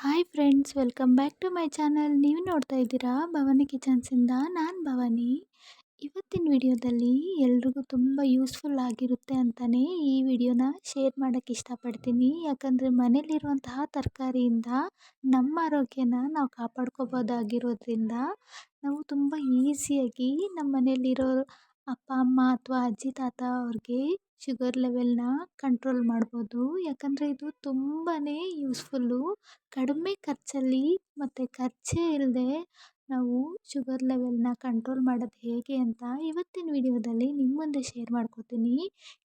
Hi friends welcome back to my channel ನೀವು ನೋಡ್ತಾ ಇದ್ದೀರಾ ಭವಾನಿ ಕಿಚನ್ಸಿಂದ ನಾನು ಭವಾನಿ. ಇವತ್ತಿನ ವಿಡಿಯೋದಲ್ಲಿ ಎಲ್ರಿಗೂ ತುಂಬ ಯೂಸ್ಫುಲ್ ಆಗಿರುತ್ತೆ ಅಂತಲೇ ಈ ವಿಡಿಯೋನ ಶೇರ್ ಮಾಡೋಕ್ಕೆ ಇಷ್ಟಪಡ್ತೀನಿ. ಯಾಕಂದರೆ ಮನೇಲಿರುವಂತಹ ತರಕಾರಿಯಿಂದ ನಮ್ಮ ಆರೋಗ್ಯನ ನಾವು ಕಾಪಾಡ್ಕೋಬೋದಾಗಿರೋದ್ರಿಂದ ನಾವು ತುಂಬ ಈಸಿಯಾಗಿ ನಮ್ಮ ಮನೇಲಿರೋ ಅಪ್ಪ, ಅಮ್ಮ ಅಥವಾ ಅಜ್ಜಿ, ತಾತ ಅವ್ರಿಗೆ ಶುಗರ್ ಲೆವೆಲ್ನ ಕಂಟ್ರೋಲ್ ಮಾಡ್ಬೋದು. ಯಾಕಂದರೆ ಇದು ತುಂಬಾ ಯೂಸ್ಫುಲ್ಲು ಕಡಿಮೆ ಖರ್ಚಲ್ಲಿ ಮತ್ತು ಖರ್ಚೇ ಇಲ್ಲದೆ ನಾವು ಶುಗರ್ ಲೆವೆಲ್ನ ಕಂಟ್ರೋಲ್ ಮಾಡೋದು ಹೇಗೆ ಅಂತ ಇವತ್ತಿನ ವಿಡಿಯೋದಲ್ಲಿ ನಿಮ್ಮ ಮುಂದೆ ಶೇರ್ ಮಾಡ್ಕೋತೀನಿ.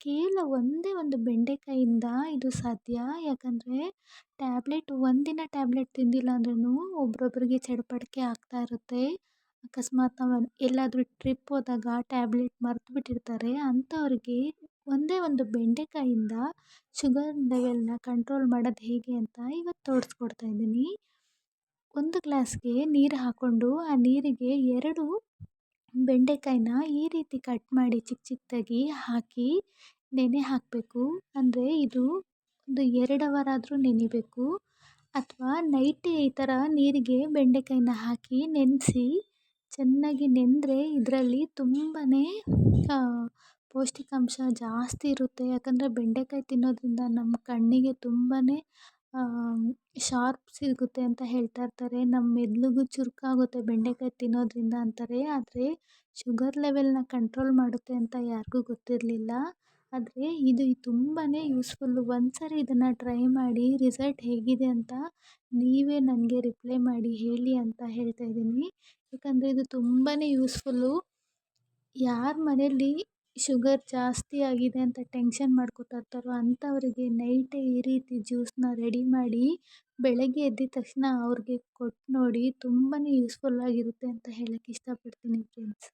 ಕೇವಲ ಒಂದೇ ಒಂದು ಬೆಂಡೆಕಾಯಿಂದ ಇದು ಸಾಧ್ಯ. ಯಾಕಂದರೆ ಟ್ಯಾಬ್ಲೆಟ್ ಒಂದಿನ ಟ್ಯಾಬ್ಲೆಟ್ ತಿಂದಿಲ್ಲ ಅಂದ್ರೂ ಒಬ್ರೊಬ್ರಿಗೆ ಚಡಪಡಿಕೆ ಆಗ್ತಾ ಇರುತ್ತೆ. ಅಕಸ್ಮಾತ್ ನಾವು ಎಲ್ಲಾದರೂ ಟ್ರಿಪ್ ಹೋದಾಗ ಟ್ಯಾಬ್ಲೆಟ್ ಮರ್ತು ಬಿಟ್ಟಿರ್ತಾರೆ ಅಂಥವ್ರಿಗೆ ಒಂದೇ ಒಂದು ಬೆಂಡೆಕಾಯಿಂದ ಶುಗರ್ ಲೆವೆಲ್ನ ಕಂಟ್ರೋಲ್ ಮಾಡೋದು ಹೇಗೆ ಅಂತ ಇವತ್ತು ತೋರಿಸ್ಕೊಡ್ತಾ ಇದ್ದೀನಿ. ಒಂದು ಗ್ಲಾಸ್ಗೆ ನೀರು ಹಾಕ್ಕೊಂಡು ಆ ನೀರಿಗೆ ಎರಡು ಬೆಂಡೆಕಾಯಿನ ಈ ರೀತಿ ಕಟ್ ಮಾಡಿ ಚಿಕ್ಕ ಚಿಕ್ಕದಾಗಿ ಹಾಕಿ ನೆನೆ ಹಾಕಬೇಕು. ಅಂದರೆ ಇದು ಒಂದು ಎರಡು ಅವರ್ ಆದರೂ ನೆನಿಬೇಕು. ಅಥವಾ ನೈಟ್ ಈ ಥರ ನೀರಿಗೆ ಬೆಂಡೆಕಾಯಿನ ಹಾಕಿ ನೆನೆಸಿ ಚೆನ್ನಾಗಿ ನೆಂದರೆ ಇದರಲ್ಲಿ ತುಂಬಾ ಪೌಷ್ಟಿಕಾಂಶ ಜಾಸ್ತಿ ಇರುತ್ತೆ. ಯಾಕಂದರೆ ಬೆಂಡೆಕಾಯಿ ತಿನ್ನೋದ್ರಿಂದ ನಮ್ಮ ಕಣ್ಣಿಗೆ ತುಂಬಾ ಶಾರ್ಪ್ ಸಿಗುತ್ತೆ ಅಂತ ಹೇಳ್ತಾ ಇರ್ತಾರೆ. ನಮ್ಮ ಮೆದುಳಿಗೂ ಚುರುಕಾಗುತ್ತೆ ಬೆಂಡೆಕಾಯಿ ತಿನ್ನೋದ್ರಿಂದ ಅಂತಾರೆ. ಆದರೆ ಶುಗರ್ ಲೆವೆಲ್ನ ಕಂಟ್ರೋಲ್ ಮಾಡುತ್ತೆ ಅಂತ ಯಾರಿಗೂ ಗೊತ್ತಿರಲಿಲ್ಲ. ಆದರೆ ಇದು ತುಂಬಾ ಯೂಸ್ಫುಲ್ಲು ಒಂದು ಸಾರಿ ಇದನ್ನು ಟ್ರೈ ಮಾಡಿ ರಿಸಲ್ಟ್ ಹೇಗಿದೆ ಅಂತ ನೀವೇ ನನಗೆ ರಿಪ್ಲೈ ಮಾಡಿ ಹೇಳಿ ಅಂತ ಹೇಳ್ತಾ ಇದ್ದೀನಿ. ಯಾಕಂದರೆ ಇದು ತುಂಬಾ ಯೂಸ್ಫುಲ್ಲು ಯಾರ ಮನೆಯಲ್ಲಿ ಶುಗರ್ ಜಾಸ್ತಿ ಆಗಿದೆ ಅಂತ ಟೆನ್ಷನ್ ಮಾಡ್ಕೋತಾ ಇರ್ತಾರೋ ಅಂಥವರಿಗೆ ನೈಟೇ ಈ ರೀತಿ ಜ್ಯೂಸನ್ನ ರೆಡಿ ಮಾಡಿ ಬೆಳಗ್ಗೆ ಎದ್ದಿದ ತಕ್ಷಣ ಅವ್ರಿಗೆ ಕೊಟ್ಟು ನೋಡಿ ತುಂಬಾ ಯೂಸ್ಫುಲ್ ಆಗಿರುತ್ತೆ ಅಂತ ಹೇಳೋಕ್ಕೆ ಇಷ್ಟಪಡ್ತೀನಿ ಫ್ರೆಂಡ್ಸ್